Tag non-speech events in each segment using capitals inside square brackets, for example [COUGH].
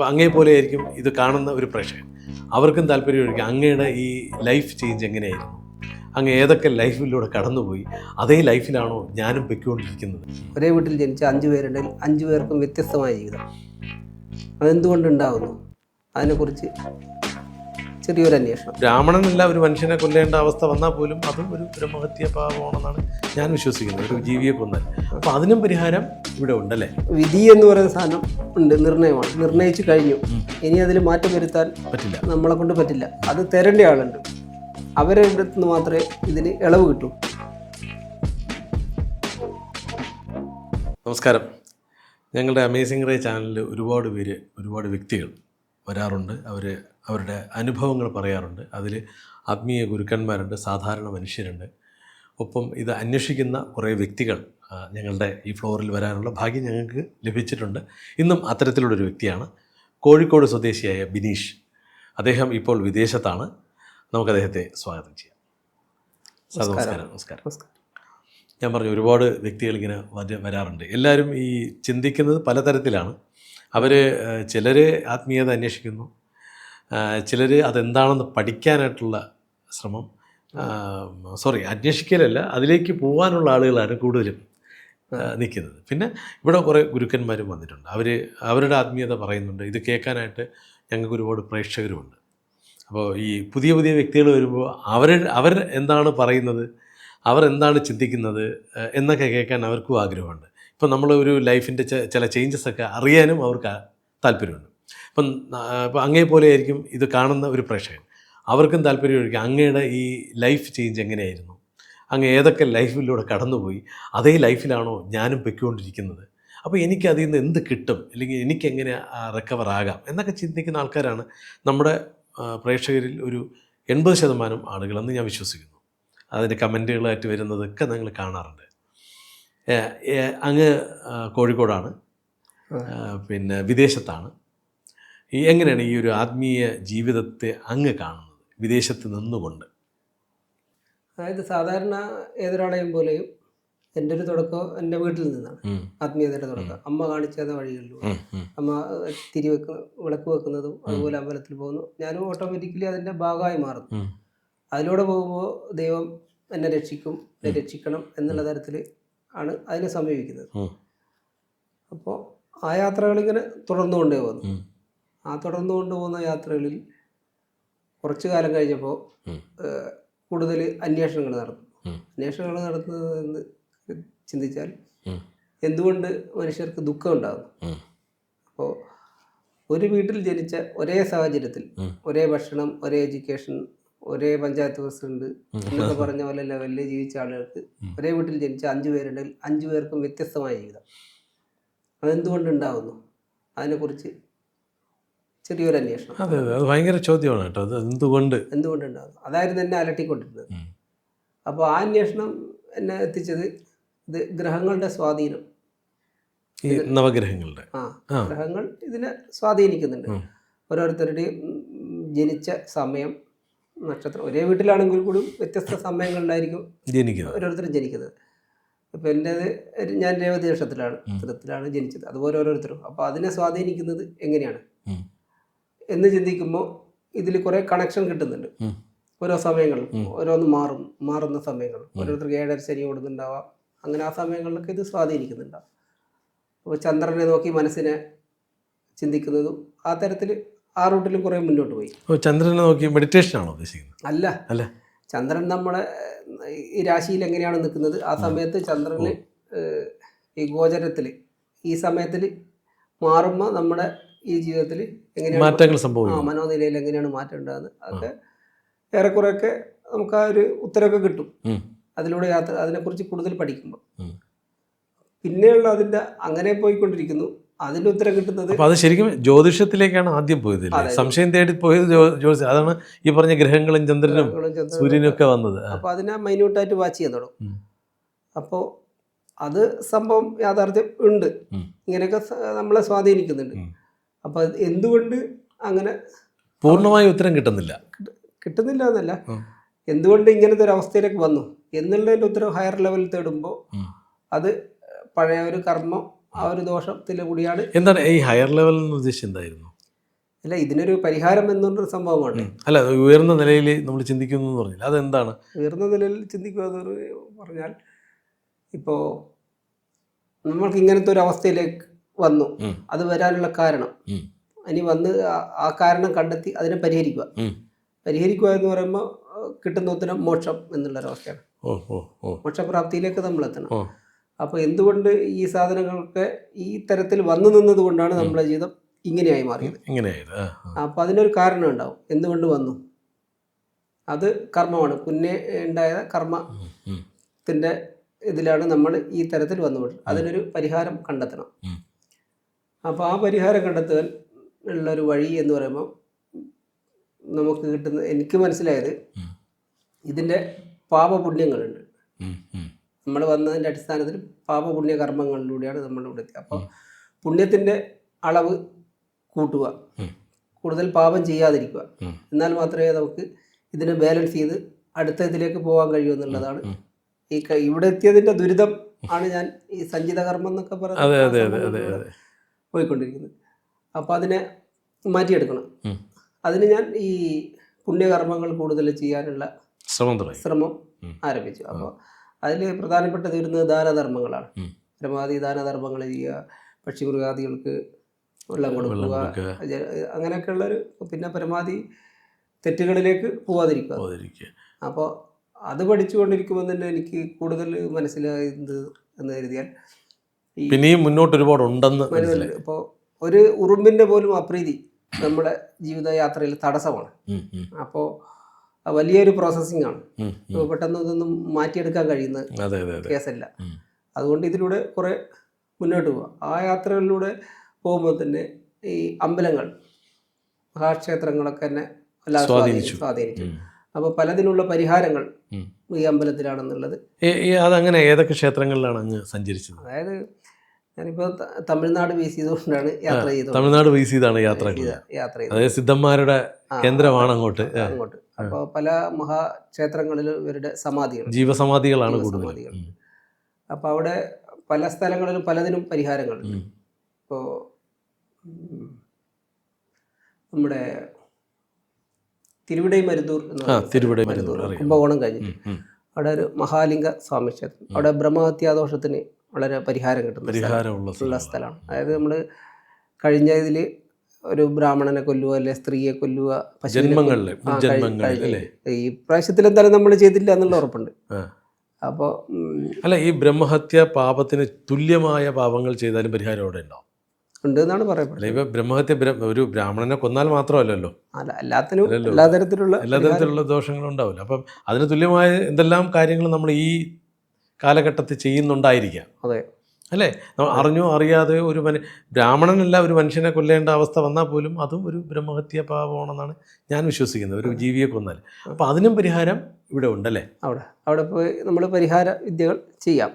അപ്പോൾ അങ്ങേ പോലെ ആയിരിക്കും ഇത് കാണുന്ന ഒരു പ്രേക്ഷകൻ. അവർക്കും താല്പര്യമായിരിക്കും അങ്ങയുടെ ഈ ലൈഫ് ചേഞ്ച് എങ്ങനെയായിരുന്നു? അങ്ങ് ഏതൊക്കെ ലൈഫിലൂടെ കടന്നുപോയി? അതേ ലൈഫിലാണോ ഞാനും പൊയ്ക്കൊണ്ടിരിക്കുന്നത്? ഒരേ വീട്ടിൽ ജനിച്ച അഞ്ചു പേരുടെ അഞ്ചു പേർക്കും വ്യത്യസ്തമായ ജീവിതം. അതെന്തുകൊണ്ടുണ്ടാവുന്നു? അതിനെക്കുറിച്ച് ചെറിയൊരു അന്വേഷണം. ബ്രാഹ്മണനല്ല ഒരു മനുഷ്യനെ കൊല്ലേണ്ട അവസ്ഥ വന്നാൽ പോലും അതും ഒരു ബ്രഹ്മഹത്യ പാപമാണെന്നാണ് ഞാൻ വിശ്വസിക്കുന്നത്. ഒരു ജീവിയെ കൊന്നാൽ. അപ്പോൾ അതിനും പരിഹാരം ഇവിടെ ഉണ്ടല്ലേ? വിധി എന്ന് പറയുന്ന സാധനം ഉണ്ട് നിർണയമാണ്. നിർണയിച്ചു കഴിഞ്ഞു. ഇനി അതിൽ മാറ്റം വരുത്താൻ പറ്റില്ല. നമ്മളെ കൊണ്ട് പറ്റില്ല. അത് തരേണ്ട ആളുണ്ട്. അവരെ അടുത്ത് നിന്ന് മാത്രമേ ഇതിന് ഇളവ് കിട്ടൂ. നമസ്കാരം. ഞങ്ങളുടെ അമേസിംഗ് റേ ചാനലിൽ ഒരുപാട് പേര് ഒരുപാട് വ്യക്തികൾ വരാറുണ്ട്. അവർ അവരുടെ അനുഭവങ്ങൾ പറയാറുണ്ട്. അതിൽ ആത്മീയ ഗുരുക്കന്മാരുണ്ട് സാധാരണ മനുഷ്യരുണ്ട്. ഒപ്പം ഇത് അന്വേഷിക്കുന്ന കുറേ വ്യക്തികൾ ഞങ്ങളുടെ ഈ ഫ്ലോറിൽ വരാനുള്ള ഭാഗ്യം ഞങ്ങൾക്ക് ലഭിച്ചിട്ടുണ്ട്. ഇന്നും അത്തരത്തിലുള്ളൊരു വ്യക്തിയാണ് കോഴിക്കോട് സ്വദേശിയായ ബിനീഷ്. അദ്ദേഹം ഇപ്പോൾ വിദേശത്താണ്. നമുക്ക് അദ്ദേഹത്തെ സ്വാഗതം ചെയ്യാം. സാർ നമസ്കാരം. നമസ്കാരം നമസ്കാരം. ഞാൻ പറഞ്ഞു ഒരുപാട് വ്യക്തികൾ ഇങ്ങനെ വര വരാറുണ്ട്. എല്ലാവരും ഈ ചിന്തിക്കുന്നത് പലതരത്തിലാണ്. അവർ ചിലർ ആത്മീയത അന്വേഷിക്കുന്നു. ചിലർ അതെന്താണെന്ന് പഠിക്കാനായിട്ടുള്ള ശ്രമം. സോറി അന്വേഷിക്കലല്ല അതിലേക്ക് പോകാനുള്ള ആളുകളാണ് കൂടുതലും. നിൽക്കുന്നത്. പിന്നെ ഇവിടെ കുറേ ഗുരുക്കന്മാരും വന്നിട്ടുണ്ട്. അവർ അവരുടെ ആത്മീയത പറയുന്നുണ്ട്. ഇത് കേൾക്കാനായിട്ട് ഞങ്ങൾക്ക് ഒരുപാട് പ്രേക്ഷകരുമുണ്ട്. അപ്പോൾ ഈ പുതിയ പുതിയ വ്യക്തികൾ വരുമ്പോൾ അവർ അവർ എന്താണ് പറയുന്നത്? അവർ എന്താണ് ചിന്തിക്കുന്നത്? എന്നൊക്കെ കേൾക്കാൻ അവർക്കും ആഗ്രഹമുണ്ട്. ഇപ്പം നമ്മൾ ഒരു ലൈഫിന്റെ ചില ചേഞ്ചസ് ഒക്കെ അറിയാനും അവർക്ക് താല്പര്യമുണ്ട്. ഇപ്പം ഇപ്പം അങ്ങേ പോലെ ആയിരിക്കും ഇത് കാണുന്ന ഒരു പ്രേക്ഷകൻ. അവർക്കും താല്പര്യമായിരിക്കും അങ്ങയുടെ ഈ ലൈഫ് ചേഞ്ച് എങ്ങനെയായിരുന്നു? അങ്ങ് ഏതൊക്കെ ലൈഫിലൂടെ കടന്നുപോയി അതേ ലൈഫിലാണോ ഞാനും പൊയ്ക്കൊണ്ടിരിക്കുന്നത്. അപ്പോൾ എനിക്ക് അതിൽ നിന്ന് എന്ത് കിട്ടും? അല്ലെങ്കിൽ എനിക്ക് എങ്ങനെ റിക്കവർ ആകാം? എന്നൊക്കെ ചിന്തിക്കുന്ന ആൾക്കാരാണ് നമ്മുടെ പ്രേക്ഷകരിൽ ഒരു എൺപത് ശതമാനം ആളുകളെന്ന് ഞാൻ വിശ്വസിക്കുന്നു. അതിന്റെ കമന്റുകളായിട്ട് വരുന്നതൊക്കെ നിങ്ങൾ കാണാറുണ്ട്. അങ്ങ് കോഴിക്കോടാണ്. പിന്നെ വിദേശത്താണ്. ഈ എങ്ങനെയാണ് ഈ ഒരു ആത്മീയ ജീവിതത്തെ അങ്ങ് കാണുന്നത്? വിദേശത്ത് നിന്നുകൊണ്ട്. അതായത് സാധാരണ ഏതൊരാളെയും പോലെയും എന്റെ ഒരു തുടക്കം എന്റെ വീട്ടിൽ നിന്നാണ്. ആത്മീയതയുടെ തുടക്കം. അമ്മ കാണിച്ചത് വഴികളിലൂടെ. അമ്മ തിരി വെക്ക വിളക്ക് വെക്കുന്നതും അതുപോലെ അമ്പലത്തിൽ പോകുന്നു. ഞാനും ഓട്ടോമാറ്റിക്കലി അതിന്റെ ഭാഗമായി മാറുന്നു. അതിലൂടെ പോകുമ്പോൾ ദൈവം എന്നെ രക്ഷിക്കും എന്നെ രക്ഷിക്കണം എന്നുള്ള തരത്തിൽ ആണ് അതിനെ സമീപിക്കുന്നത്. അപ്പോൾ ആ യാത്രകളിങ്ങനെ തുടർന്നു കൊണ്ടേ പോകുന്നു. ആ തുടർന്നു കൊണ്ടുപോകുന്ന യാത്രകളിൽ കുറച്ചു കാലം കഴിഞ്ഞപ്പോൾ. കൂടുതൽ അന്വേഷണങ്ങൾ ഉം. അന്വേഷണങ്ങൾ നടത്തുന്നതെന്ന് ചിന്തിച്ചാൽ എന്തുകൊണ്ട് മനുഷ്യർക്ക് ദുഃഖം ഉണ്ടാകുന്നു? അപ്പോൾ ഒരു വീട്ടിൽ ജനിച്ച ഒരേ സാഹചര്യത്തിൽ ഒരേ ഭക്ഷണം ഒരേ എഡ്യൂക്കേഷൻ ഒരേ പഞ്ചായത്ത് പ്രസിഡന്റ് എന്നൊക്കെ പറഞ്ഞ പോലെ ലെവലിൽ ജീവിച്ച ആളുകൾക്ക് ഒരേ വീട്ടിൽ ജനിച്ച അഞ്ചു പേരുണ്ടെങ്കിൽ അഞ്ചു പേർക്കും വ്യത്യസ്തമായ ജീവിതം. അതെന്തുകൊണ്ടുണ്ടാവുന്നു അതിനെക്കുറിച്ച് ചെറിയൊരു അന്വേഷണം. അതെ അതെ. അത് ഭയങ്കര ചോദ്യമാണ് കേട്ടോ. അത് എന്തുകൊണ്ട്? എന്തുകൊണ്ടുണ്ടാകുന്നു അതായിരുന്നു എന്നെ അലട്ടിക്കൊണ്ടിരുന്നത്. അപ്പോൾ ആ അന്വേഷണം എന്നെ എത്തിച്ചത് ഇത് ഗ്രഹങ്ങളുടെ സ്വാധീനം. ഈ നവഗ്രഹങ്ങളുടെ. ആ. ഗ്രഹങ്ങൾ ഇതിനെ സ്വാധീനിക്കുന്നുണ്ട്. ഓരോരുത്തരുടെയും ജനിച്ച സമയം നക്ഷത്രം. ഒരേ വീട്ടിലാണെങ്കിൽ കൂടി വ്യത്യസ്ത സമയങ്ങളിലായിരിക്കും ജനിക്കുന്നത്. ഓരോരുത്തരും ജനിക്കുന്നത്. ഇപ്പം എന്റേത് ഞാൻ രേവതി നക്ഷത്രത്തിലാണ് നക്ഷത്രത്തിലാണ് ജനിച്ചത്. അതുപോലെ ഓരോരുത്തരും. അപ്പോൾ അതിനെ സ്വാധീനിക്കുന്നത് എങ്ങനെയാണ്. എന്ന് ചിന്തിക്കുമ്പോൾ ഇതിൽ കുറേ കണക്ഷൻ കിട്ടുന്നുണ്ട്. ഓരോ സമയങ്ങളിൽ ഓരോന്ന് മാറും മാറുന്ന സമയങ്ങൾ ഓരോരുത്തർക്ക് ഏഴര ശനി കൊടുക്കുന്നുണ്ടാവാം അങ്ങനെ ആ സമയങ്ങളിലൊക്കെ ഇത് സ്വാധീനിക്കുന്നുണ്ടാവും. അപ്പോൾ ചന്ദ്രനെ നോക്കി മനസ്സിനെ ചിന്തിക്കുന്നതും ആ തരത്തിൽ ആ റൂട്ടിലും കുറേ മുന്നോട്ട് പോയി. ചന്ദ്രനെ നോക്കി മെഡിറ്റേഷൻ ആണോ ഉദ്ദേശിക്കുന്നത്? അല്ല. അല്ല. ചന്ദ്രൻ നമ്മളെ ഈ രാശിയിൽ എങ്ങനെയാണ് നിൽക്കുന്നത്? ആ സമയത്ത് ചന്ദ്രന് ഈ ഗോചരത്തിൽ ഈ സമയത്തിൽ മാറുമ്പോൾ നമ്മുടെ ഈ ജീവിതത്തിൽ എങ്ങനെയാണ് മാറ്റങ്ങൾ ആ സംഭവിക്കും മനോനിലയിൽ എങ്ങനെയാണ് മാറ്റം ഉണ്ടാകുന്നത്? അതൊക്കെ ഏറെക്കുറെയൊക്കെ നമുക്ക് ആ ഒരു ഉത്തരമൊക്കെ കിട്ടും. അതിലൂടെ യാത്ര അതിനെക്കുറിച്ച് കൂടുതൽ പഠിക്കുമ്പോൾ. പിന്നെയുള്ള അതിന്റെ അങ്ങനെ പോയിക്കൊണ്ടിരിക്കുന്നു. അതിന്റെ ഉത്തരം കിട്ടുന്നത് അത് ശരിക്കും ജ്യോതിഷത്തിലേക്കാണ് ആദ്യം പോയത് സംശയം തേടി പോയത് ജ്യോതിഷ അതാണ് ഈ പറഞ്ഞ ഗ്രഹങ്ങളും ചന്ദ്രനും സൂര്യനും ഒക്കെ. വന്നത്. അപ്പൊ അതിനെ മൈന്യൂട്ടായിട്ട് വാച്ച് ചെയ്യാൻ തുടങ്ങും. അപ്പോൾ അത് സംഭവം യാഥാർത്ഥ്യം ഉണ്ട്. ഇങ്ങനെയൊക്കെ നമ്മളെ സ്വാധീനിക്കുന്നുണ്ട്. അപ്പോൾ എന്തുകൊണ്ട് അങ്ങനെ പൂർണമായ ഉത്തരം കിട്ടുന്നില്ല. കിട്ടുന്നില്ല എന്നല്ല എന്തുകൊണ്ട് ഇങ്ങനത്തെ ഒരു അവസ്ഥയിലേക്ക് വന്നു? എന്നുള്ളതിന്റെ ഉത്തരം ഹയർ ലെവലിൽ തേടുമ്പോൾ അത് പഴയ ഒരു കർമ്മം ആ ഒരു ദോഷത്തിൽ കൂടിയാണ്. എന്താണ് ഈ ഹയർ ലെവൽ എന്ന് ഉദ്ദേശിച്ചത് എന്തായിരുന്നു? അല്ല ഇതിനൊരു പരിഹാരം എന്നൊരു സംഭവമാണ്. അല്ല ഉയർന്ന നിലയിൽ നമ്മൾ ചിന്തിക്കുന്നു എന്ന് പറഞ്ഞില്ല. അതെന്താണ്? ഉയർന്ന നിലയിൽ ചിന്തിക്കുക എന്ന് പറഞ്ഞാൽ ഇപ്പോൾ നമ്മൾക്ക് ഇങ്ങനത്തെ ഒരു അവസ്ഥയിലേക്ക് വന്നു. അത് വരാനുള്ള കാരണം. അനി ഇനി വന്ന് ആ- കാരണം കണ്ടെത്തി അതിനെ പരിഹരിക്കുക. പരിഹരിക്കുക എന്ന് പറയുമ്പോൾ കിട്ടുന്ന ഉത്തരം മോക്ഷം എന്നുള്ളൊരവസ്ഥയാണ്. മോക്ഷപ്രാപ്തിയിലേക്ക് നമ്മൾ എത്തണം. അപ്പോൾ എന്തുകൊണ്ട് ഈ സാധനങ്ങളൊക്കെ ഈ തരത്തിൽ വന്നു നിന്നത് കൊണ്ടാണ് നമ്മുടെ ജീവിതം ഇങ്ങനെയായി മാറിയത്? ഇങ്ങനെയായത്. അപ്പോൾ അതിനൊരു കാരണം ഉണ്ടാവും. എന്തുകൊണ്ട് വന്നു? അത് കർമ്മമാണ്. പുന്നെ ഉണ്ടായ കർമ്മത്തിന്റെ. ഇതിലാണ് നമ്മൾ ഈ തരത്തിൽ വന്നുപോയത് അതിനൊരു പരിഹാരം കണ്ടെത്തണം. അപ്പോൾ ആ പരിഹാരം കണ്ടെത്താൻ ഉള്ള ഒരു വഴി എന്ന് പറയുമ്പോൾ നമുക്ക് കിട്ടുന്ന എനിക്ക് മനസ്സിലായത്. ഇതിന്റെ പാപപുണ്യങ്ങളുണ്ട്. നമ്മൾ വന്നതിന്റെ അടിസ്ഥാനത്തിൽ പാപപുണ്യ കർമ്മങ്ങളിലൂടെയാണ് നമ്മൾ ഇവിടെ എത്തിയത്. അപ്പോൾ പുണ്യത്തിന്റെ അളവ് കൂട്ടുക. കൂടുതൽ പാപം ചെയ്യാതിരിക്കുക. എന്നാൽ മാത്രമേ നമുക്ക് ഇതിനെ ബാലൻസ് ചെയ്ത് അടുത്ത ഇതിലേക്ക് പോകാൻ കഴിയൂ എന്നുള്ളതാണ് ഈ ഇവിടെ എത്തിയതിന്റെ ദുരിതം ആണ് ഞാൻ ഈ സഞ്ചിത കർമ്മം എന്നൊക്കെ പറയുന്നത്. പോയിക്കൊണ്ടിരിക്കുന്നത്. അപ്പോൾ അതിനെ മാറ്റിയെടുക്കണം. അതിന് ഞാൻ ഈ പുണ്യകർമ്മങ്ങൾ കൂടുതൽ ചെയ്യാനുള്ള ശ്രമം ശ്രമം ആരംഭിച്ചു. അപ്പോൾ അതിൽ പ്രധാനപ്പെട്ടത് വരുന്നത് ദാനധർമ്മങ്ങളാണ്. പരമാവധി ദാനധർമ്മങ്ങൾ ചെയ്യുക പക്ഷിമൃഗാദികൾക്ക് വെള്ളം വെള്ളം കൊടുക്കുക അങ്ങനെയൊക്കെയുള്ളൊരു പിന്നെ പരമാവധി തെറ്റുകളിലേക്ക് പോവാതിരിക്കുക. അപ്പോൾ അത് പഠിച്ചുകൊണ്ടിരിക്കുമ്പോൾ തന്നെ എനിക്ക് കൂടുതൽ മനസ്സിലായത് എന്ന് കരുതിയാൽ പിന്നെയും മുന്നോട്ട് ഒരുപാട് ഉണ്ടെന്ന് ഇപ്പോൾ ഒരു ഉറുമ്പിന്റെ പോലും അപ്രീതി നമ്മുടെ ജീവിതയാത്രയിൽ തടസ്സമാണ്. അപ്പോൾ വലിയൊരു പ്രോസസ്സിംഗ് ആണ്. പെട്ടെന്ന് ഇതൊന്നും മാറ്റിയെടുക്കാൻ കഴിയുന്ന കേസല്ല. അതുകൊണ്ട് ഇതിലൂടെ കുറെ മുന്നോട്ട് പോവാം. ആ യാത്രകളിലൂടെ പോകുമ്പോൾ തന്നെ ഈ അമ്പലങ്ങൾ മഹാക്ഷേത്രങ്ങളൊക്കെ തന്നെ സ്വാധീനിച്ചു. സ്വാധീനിച്ചു. അപ്പോൾ പലതിനുള്ള പരിഹാരങ്ങൾ ഈ അമ്പലത്തിലാണെന്നുള്ളത് അതങ്ങനെ ഏതൊക്കെ ക്ഷേത്രങ്ങളിലാണ് അങ്ങ് സഞ്ചരിച്ചത്? അതായത് ഞാനിപ്പോൾ തമിഴ്നാട് ബേസ് ചെയ്തുകൊണ്ടാണ് യാത്ര ചെയ്തത്. തമിഴ്നാട് ബേസ് ചെയ്താണ് യാത്ര ചെയ്തത്. സിദ്ധന്മാരുടെ കേന്ദ്രമാണ് അങ്ങോട്ട്. അങ്ങോട്ട്. അപ്പോൾ പല മഹാക്ഷേത്രങ്ങളിലും ഇവരുടെ സമാധികൾ ജീവസമാധികളാണ് സമാധികൾ. അപ്പോൾ അവിടെ പല സ്ഥലങ്ങളിലും പലതിനും പരിഹാരങ്ങളുണ്ട്. ഇപ്പോൾ നമ്മുടെ തിരുവിടൈ മരുതൂർ തിരുവിടൈ. മരുന്നൂർ കുംഭകോണം കഴിഞ്ഞു. അവിടെ ഒരു മഹാലിംഗ സ്വാമി ക്ഷേത്രം അവിടെ ബ്രഹ്മഹത്യാദോഷത്തിന് വളരെ പരിഹാരം കിട്ടുന്ന പരിഹാരമുള്ള സ്ഥലമാണ്. അതായത് നമ്മൾ കഴിഞ്ഞ ഇതിൽ ഒരു ബ്രാഹ്മണനെ കൊല്ലുക അല്ലെ സ്ത്രീയെ കൊല്ലുക? ഈ പ്രാവശ്യത്തിൽ എന്തായാലും നമ്മൾ ചെയ്തില്ല എന്നുള്ള ഉറപ്പുണ്ട്. അപ്പോൾ അല്ല ഈ ബ്രഹ്മഹത്യ പാപത്തിന് തുല്യമായ പാപങ്ങൾ ചെയ്താലും പരിഹാരം അവിടെ ഉണ്ടോ? ഉണ്ട് എന്നാണ് പറയപ്പെടുന്നത് ഇപ്പൊ ബ്രഹ്മഹത്യ ഒരു ബ്രാഹ്മണനെ കൊന്നാൽ മാത്രമല്ലല്ലോ? എല്ലാത്തിനും. എല്ലാ തരത്തിലുള്ള എല്ലാ തരത്തിലുള്ള ദോഷങ്ങളും ഉണ്ടാവില്ല. അപ്പം അതിന് തുല്യമായ എന്തെല്ലാം കാര്യങ്ങൾ നമ്മൾ ഈ കാലഘട്ടത്തിൽ ചെയ്യുന്നുണ്ടായിരിക്കാം. അതെ. അല്ലേ? നമ്മൾ അറിഞ്ഞോ അറിയാതെ ഒരു മനു ബ്രാഹ്മണനല്ല ഒരു മനുഷ്യനെ കൊല്ലേണ്ട അവസ്ഥ വന്നാൽ പോലും അതും ഒരു ബ്രഹ്മഹത്യ പാപമാണെന്നാണ് ഞാൻ വിശ്വസിക്കുന്നത് ഒരു ജീവിയെ കൊന്നാൽ. അപ്പോൾ അതിനും പരിഹാരം ഇവിടെ ഉണ്ടല്ലേ അവിടെ. അവിടെ പോയി നമ്മൾ പരിഹാര വിദ്യകൾ ചെയ്യാം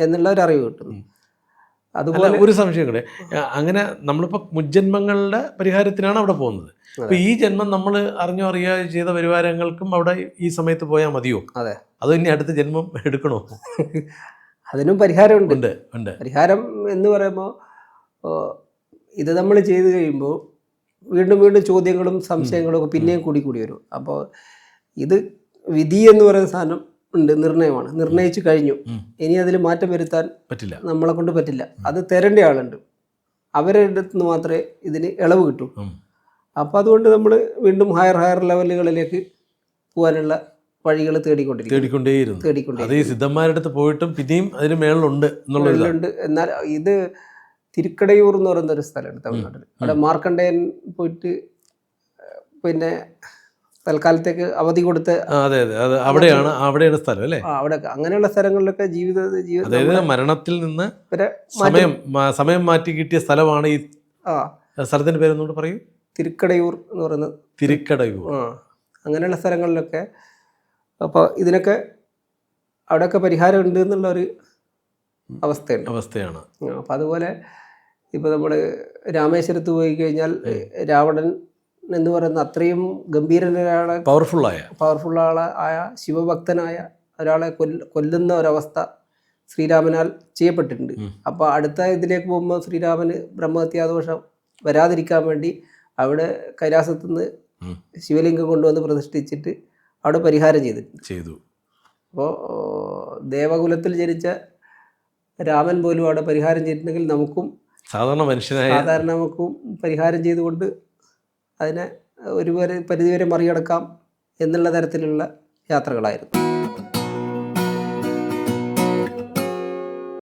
എന്നുള്ള ഒരു അറിവ് കിട്ടും അതുപോലെ ഒരു സംശയം കൂടെ. അങ്ങനെ നമ്മളിപ്പോൾ മുജ്ജന്മങ്ങളുടെ പരിഹാരത്തിനാണ് അവിടെ പോകുന്നത്. അപ്പൊ ഈ ജന്മം നമ്മൾ അറിഞ്ഞോ അറിയാതെ ചെയ്ത പരിഹാരങ്ങൾക്കും അവിടെ ഈ സമയത്ത് പോയാൽ മതിയോ? അതെ. അത് ഇനി അടുത്ത ജന്മം എടുക്കണോ? [LAUGHS] അതിനും പരിഹാരമുണ്ട്. ഉണ്ട് ഉണ്ട്. പരിഹാരം എന്ന് പറയുമ്പോൾ ഇത് നമ്മൾ ചെയ്തു കഴിയുമ്പോൾ വീണ്ടും വീണ്ടും ചോദ്യങ്ങളും സംശയങ്ങളും ഒക്കെ പിന്നെയും കൂടി കൂടി വരും. അപ്പോൾ ഇത് വിധി എന്ന് പറയുന്ന സാധനം ഉണ്ട് നിർണയമാണ്. നിർണയിച്ചു കഴിഞ്ഞു. ഇനി അതിൽ മാറ്റം വരുത്താൻ പറ്റില്ല. നമ്മളെ കൊണ്ട് പറ്റില്ല. അത് തരേണ്ട ആളുണ്ട്. അവരുടെ അടുത്ത് നിന്ന് മാത്രമേ ഇതിന് ഇളവ് കിട്ടൂ. അപ്പോൾ അതുകൊണ്ട് നമ്മൾ വീണ്ടും ഹയർ ഹയർ ലെവലുകളിലേക്ക് പോകാനുള്ള വഴികൾ തേടിക്കൊണ്ടിരിക്കും തേടിക്കൊണ്ടേയിരുന്നു. തേടിക്കൊണ്ടേ അത് ഈ സിദ്ധന്മാരുടെ അടുത്ത് പോയിട്ടും പിന്നെയും അതിന് മേളിലുണ്ട് എന്നുള്ളത് എന്നാൽ ഇത് തിരുക്കടയൂർ എന്ന് പറയുന്ന ഒരു സ്ഥലമുണ്ട് തമിഴ്നാട്ടിൽ അവിടെ മാർക്കണ്ഡേയൻ പോയിട്ട് പിന്നെ തൽക്കാലത്തേക്ക് അവധി കൊടുത്ത് അതെ അതെ. അവിടെയാണ് അവിടെയാണ് സ്ഥലം അല്ലേ? അവിടെ അങ്ങനെയുള്ള സ്ഥലങ്ങളിലൊക്കെ ജീവിത ജീവിതം അതായത് മരണത്തിൽ നിന്ന് സമയം സമയം മാറ്റി കിട്ടിയ സ്ഥലമാണ് ഈ ആ. സ്ഥലത്തിന്റെ പേരെന്നോട് പറയൂ. തിരുക്കടയൂർ എന്ന് പറയുന്നത് തിരുക്കടയൂർ. ആ അങ്ങനെയുള്ള സ്ഥലങ്ങളിലൊക്കെ അപ്പോൾ ഇതിനൊക്കെ അവിടെയൊക്കെ പരിഹാരം ഉണ്ട് എന്നുള്ള ഒരു അവസ്ഥയുണ്ട്. അവസ്ഥയാണ്. അപ്പം അതുപോലെ ഇപ്പോൾ നമ്മൾ രാമേശ്വരത്ത് പോയി കഴിഞ്ഞാൽ രാവണൻ എന്ന് പറയുന്ന അത്രയും ഗംഭീരനായ പവർഫുള്ളായ പവർഫുൾ ആളെ ആയ ശിവഭക്തനായ ഒരാളെ കൊല്ല കൊല്ലുന്ന ഒരവസ്ഥ ശ്രീരാമനാൽ ചെയ്യപ്പെട്ടിട്ടുണ്ട്. അപ്പോൾ അടുത്ത ഇതിലേക്ക് പോകുമ്പോൾ ശ്രീരാമന് ബ്രഹ്മഹത്യാദോഷം വരാതിരിക്കാൻ വേണ്ടി അവിടെ കൈലാസത്തു നിന്ന് ശിവലിംഗം കൊണ്ടുവന്ന് പ്രതിഷ്ഠിച്ചിട്ട് അവിടെ പരിഹാരം ചെയ്തിട്ടുണ്ട് ചെയ്തു. അപ്പോൾ ദേവകുലത്തിൽ ജനിച്ച രാമൻ പോലും അവിടെ പരിഹാരം ചെയ്തിട്ടുണ്ടെങ്കിൽ നമുക്കും സാധാരണ മനുഷ്യനായ സാധാരണ നമുക്കും പരിഹാരം ചെയ്തുകൊണ്ട് അതിനെ ഒരു വരെ പരിധിവരെ മറികടക്കാം എന്നുള്ള തരത്തിലുള്ള യാത്രകളായിരുന്നു.